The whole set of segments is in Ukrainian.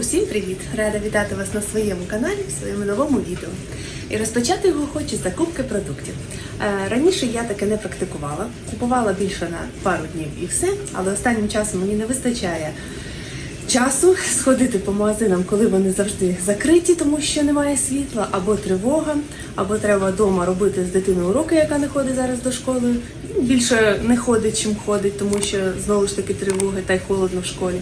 Усім привіт! Рада вітати вас на своєму каналі, в своєму новому відео. І розпочати його хочу з закупки продуктів. Е, Раніше я таке не практикувала, купувала більше на пару днів і все, але останнім часом мені не вистачає часу сходити по магазинам, коли вони завжди закриті, тому що немає світла, або тривога, або треба вдома робити з дитиною уроки, яка не ходить зараз до школи. Більше не ходить, чим ходить, тому що знову ж таки тривоги та й холодно в школі.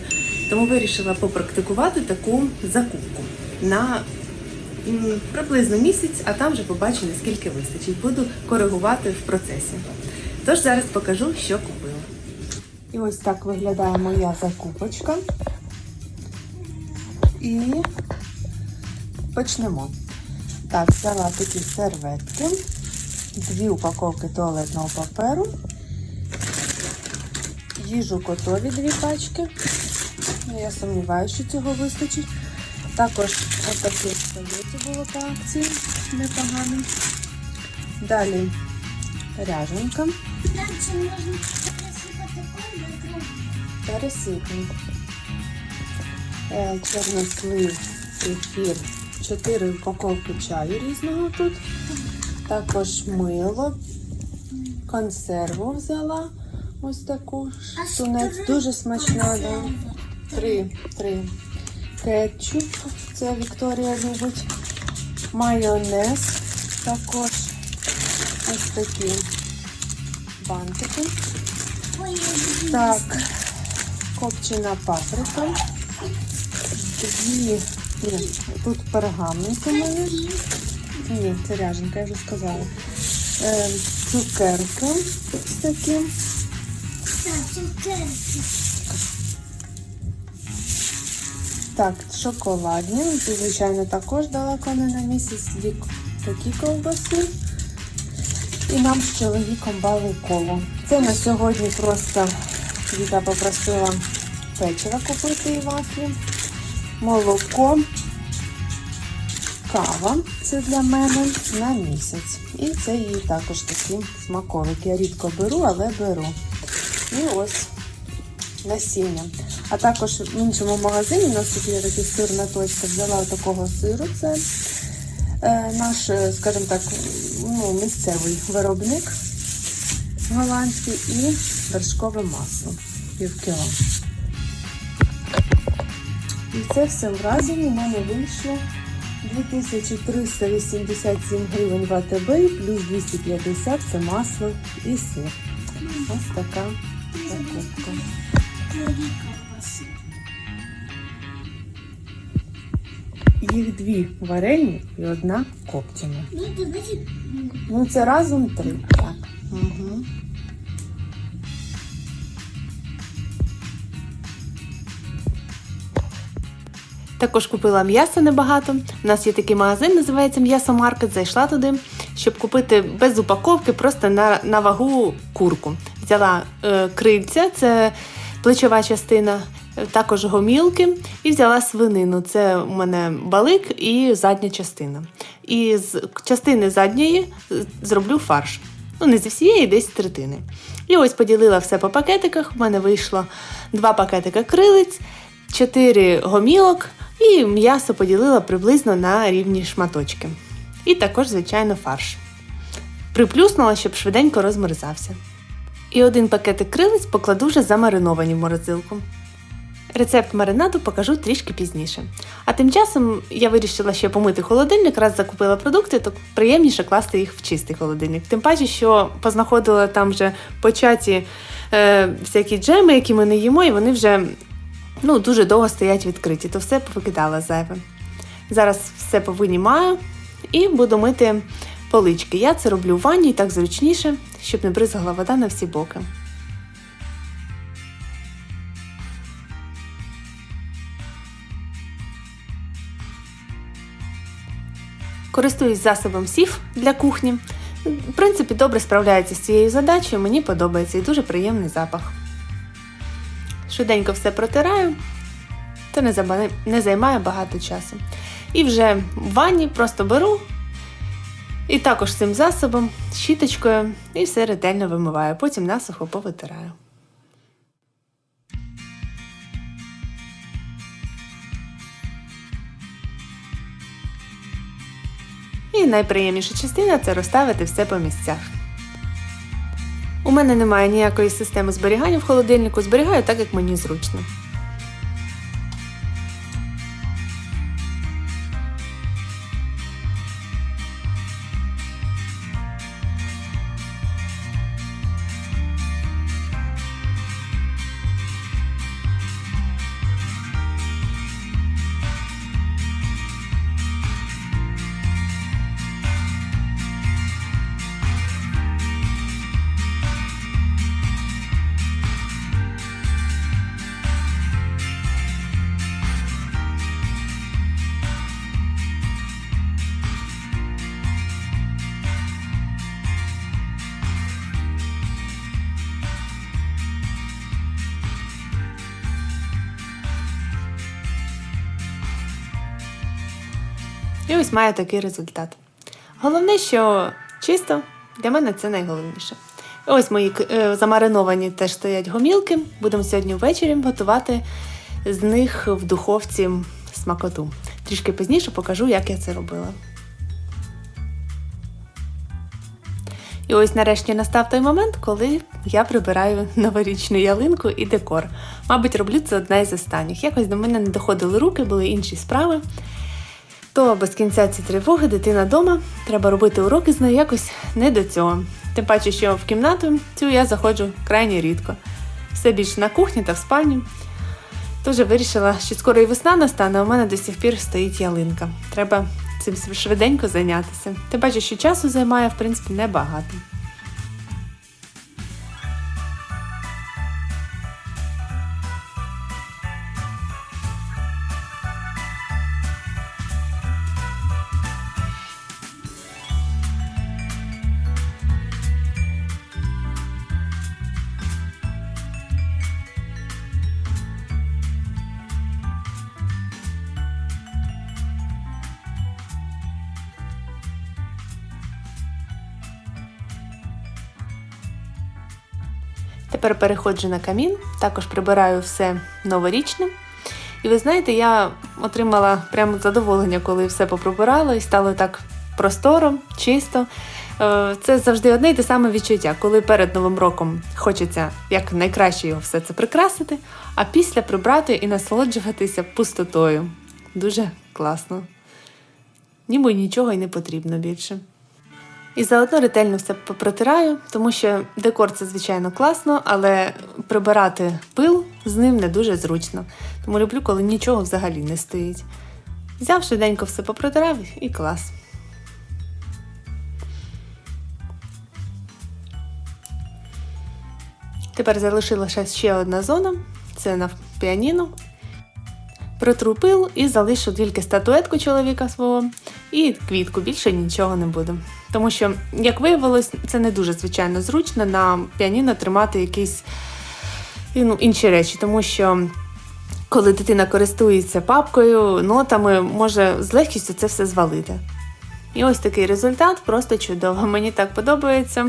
Тому вирішила попрактикувати таку закупку на приблизно місяць, а там вже побачу, наскільки вистачить. Буду коригувати в процесі. Тож зараз покажу, що купила. І ось так виглядає моя закупочка. І почнемо. Так, взяла такі серветки, дві упаковки туалетного паперу, їжу котові дві пачки. Я сумніваюся, що цього вистачить. Також отакі салюті було по акції, непогано. Далі ряженка, пересипник, е, чорнослив, кефір, 4 упаковки чаю різного тут. Також мило, консерву взяла. Ось таку А тунець дуже смачна. Да. Три, три. Кетчуп, це Вікторія любить. Майонез також. Ось такі бантики. Так, копчена паприка. Дві. Тут пергамент у мене. Ні, це ряженка, я вже сказала. Е, цукерки ось такі. Цукерки. Так, шоколадні. Звичайно, також далеко не на місяць. Дві такі ковбаси. І нам з чоловіком бали коло. Це на сьогодні просто Віта попросила печиво купити і вафлі, молоко, кава. Це для мене на місяць. І це її також такі смаколики. Я рідко беру, але беру. І ось насіння. А також в іншому магазині у нас тут є такий сирна точка. Взяла такого сиру. Це е, наш, е, скажімо так, ну, місцевий виробник голландський і вершкове масло пів кіло. І це все разом у мене вийшло 2387 гривень в АТБ плюс 250 це масло і сир. Ось така покупка. Две. Їх дві варені і одна копчена. Ну, давайте Ну, це разом три. Так. Угу. Також купила м'ясо небагато. У нас є такий магазин, називається М'ясомаркет. Зайшла туди, щоб купити без упаковки, просто на, на вагу курку. Взяла е, крильця, це плечова частина, е, також гомілки, і взяла свинину. Це у мене балик і задня частина. І з частини задньої е, зроблю фарш. Ну, не зі всієї, десь третини. І ось поділила все по пакетиках. У мене вийшло два пакетика крилиць, чотири гомілок, і м'ясо поділила приблизно на рівні шматочки. І також, звичайно, фарш. Приплюснула, щоб швиденько розмерзався. І один пакетик крилиць покладу вже замариновані в морозилку. Рецепт маринаду покажу трішки пізніше. А тим часом я вирішила ще помити холодильник, раз закупила продукти, то приємніше класти їх в чистий холодильник. Тим паче, що познаходила там вже початі е, всякі джеми, які ми не їмо, і вони вже ну, дуже довго стоять відкриті, то все повикидала зайве. Зараз все повинімаю і буду мити полички. Я це роблю в ванні так зручніше, щоб не бризгала вода на всі боки. Користуюсь засобом сів для кухні. В принципі, добре справляється з цією задачею, мені подобається і дуже приємний запах. Швиденько все протираю, заба- не займає багато часу. І вже в ванні просто беру і також цим засобом, щіточкою, і все ретельно вимиваю, потім насухо повитираю. І найприємніша частина це розставити все по місцях. У мене немає ніякої системи зберігання в холодильнику, зберігаю так, як мені зручно. І ось маю такий результат. Головне, що чисто, для мене це найголовніше. Ось мої е, замариновані теж стоять гомілки. Будемо сьогодні ввечері готувати з них в духовці смакоту. Трішки пізніше покажу, як я це робила. І ось нарешті настав той момент, коли я прибираю новорічну ялинку і декор. Мабуть, роблю це одна із останніх. Якось до мене не доходили руки, були інші справи. То без кінця ці тривоги, дитина вдома, треба робити уроки з нею якось не до цього. Тим паче, що в кімнату цю я заходжу крайні рідко. Все більше на кухні та в спальні. Тож вирішила, що скоро і весна настане, а у мене до сих пір стоїть ялинка. Треба цим швиденько зайнятися. Тим паче, що часу займає, в принципі, небагато. Тепер переходжу на камін, також прибираю все новорічне. І ви знаєте, я отримала прямо задоволення, коли все поприбирала і стало так просторо, чисто. Е, Це завжди одне й те саме відчуття, коли перед Новим роком хочеться як найкраще його все це прикрасити, а після прибрати і насолоджуватися пустотою. Дуже класно. Ніби нічого й не потрібно більше. І заодно ретельно все попротираю, тому що декор це звичайно класно, але прибирати пил з ним не дуже зручно. Тому люблю, коли нічого взагалі не стоїть. Взяв швиденько все попротирав і клас. Тепер залишилася ще одна зона це на піаніно. Протру пил і залишу тільки статуетку чоловіка свого і квітку, більше нічого не буде. Тому що, як виявилось, це не дуже звичайно зручно на піаніно тримати якісь ну, інші речі, тому що коли дитина користується папкою, нотами, може з легкістю це все звалити. І ось такий результат просто чудово. Мені так подобається.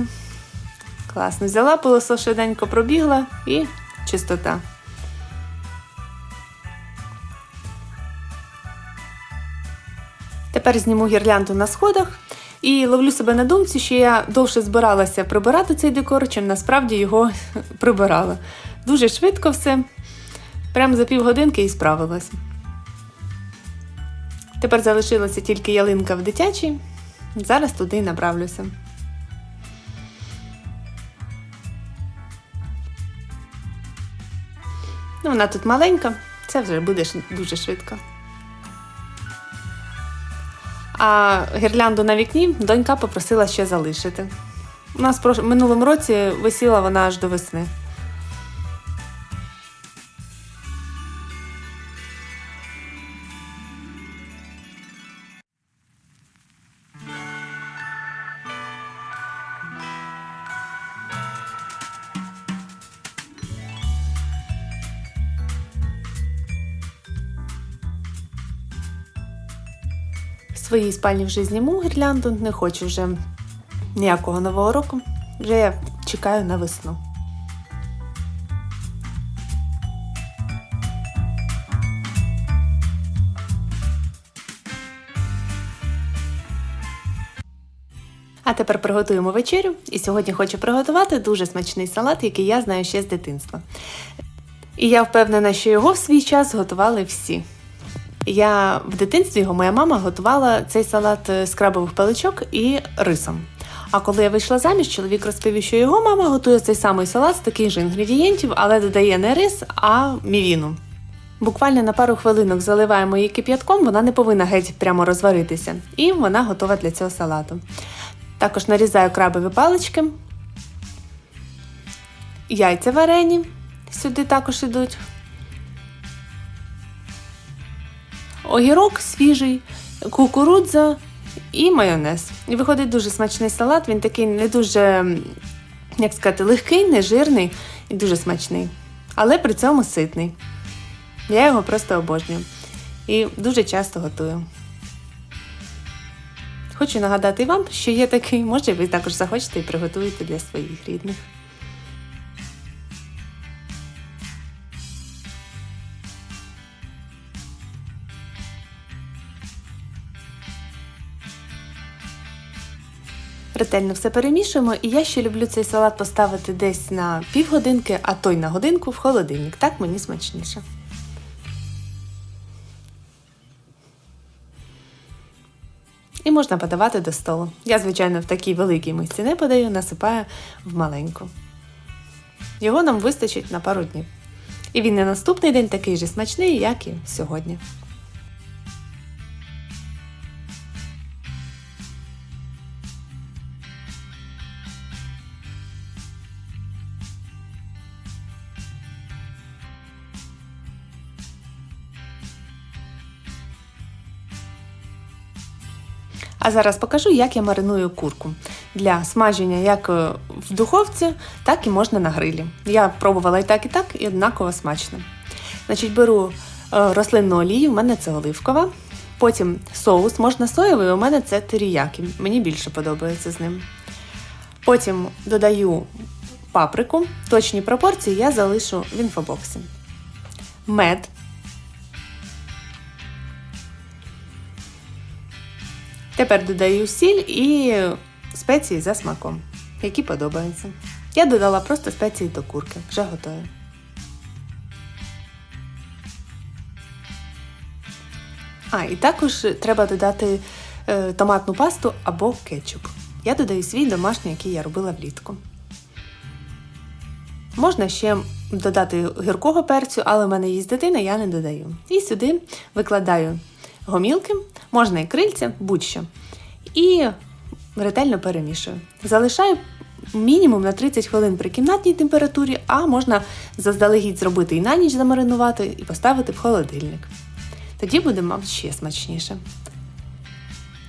Класно. Взяла пилосо швиденько пробігла і чистота. Тепер зніму гірлянду на сходах і ловлю себе на думці, що я довше збиралася прибирати цей декор, чим насправді його прибирала. Дуже швидко все, прямо за півгодинки і справилася. Тепер залишилася тільки ялинка в дитячій. Зараз туди направлюся. Ну, вона тут маленька, це вже буде дуже швидко. А гірлянду на вікні донька попросила ще залишити. У нас минулому році висіла вона аж до весни. Своїй спальні вже зніму гірлянду, не хочу вже ніякого нового року. Вже я чекаю на весну. А тепер приготуємо вечерю. І сьогодні хочу приготувати дуже смачний салат, який я знаю ще з дитинства. І я впевнена, що його в свій час готували всі. Я в дитинстві його моя мама готувала цей салат е, з крабових паличок і рисом. А коли я вийшла заміж, чоловік розповів, що його мама готує цей самий салат з таких же інгредієнтів, але додає не рис, а мівіну. Буквально на пару хвилинок заливаємо її кип'ятком, вона не повинна геть прямо розваритися. І вона готова для цього салату. Також нарізаю крабові палички, яйця варені сюди також ідуть. Огірок свіжий, кукурудза і майонез. І виходить дуже смачний салат, він такий не дуже, як сказати, легкий, не жирний і дуже смачний. Але при цьому ситний. Я його просто обожнюю. І дуже часто готую. Хочу нагадати вам, що є такий, може ви також захочете і приготуєте для своїх рідних. Ретельно все перемішуємо, і я ще люблю цей салат поставити десь на півгодинки, а то й на годинку в холодильник. Так мені смачніше. І можна подавати до столу. Я, звичайно, в такій великій мисці не подаю, насипаю в маленьку. Його нам вистачить на пару днів. І він на наступний день такий же смачний, як і сьогодні. А зараз покажу, як я мариную курку для смаження як е, в духовці, так і можна на грилі. Я пробувала і так, і так, і однаково смачно. Значить, беру е, рослинну олію, в мене це оливкова. Потім соус, можна соєвий, у мене це теріякі. Мені більше подобається з ним. Потім додаю паприку. Точні пропорції я залишу в інфобоксі. Мед. Тепер додаю сіль і спеції за смаком, які подобаються. Я додала просто спеції до курки, вже готові. А, і також треба додати е, томатну пасту або кетчуп. Я додаю свій домашній, який я робила влітку. Можна ще додати гіркого перцю, але в мене є дитина, я не додаю. І сюди викладаю гомілки, можна і крильця, будь-що. І ретельно перемішую. Залишаю мінімум на 30 хвилин при кімнатній температурі, а можна заздалегідь зробити і на ніч замаринувати, і поставити в холодильник. Тоді буде, мабуть, ще смачніше.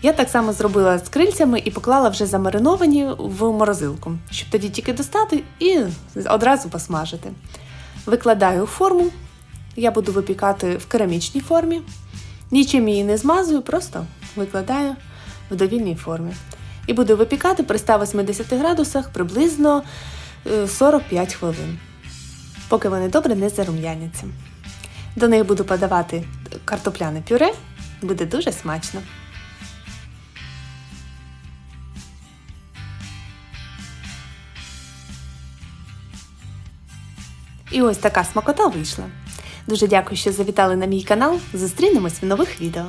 Я так само зробила з крильцями і поклала вже замариновані в морозилку, щоб тоді тільки достати і одразу посмажити. Викладаю форму. Я буду випікати в керамічній формі. Нічим її не змазую, просто викладаю в довільній формі. І буду випікати при 180 градусах приблизно е, 45 хвилин, поки вони добре не зарум'яняться. До них буду подавати картопляне пюре, буде дуже смачно. І ось така смакота вийшла. Дуже дякую, що завітали на мій канал. Зустрінемось в нових відео.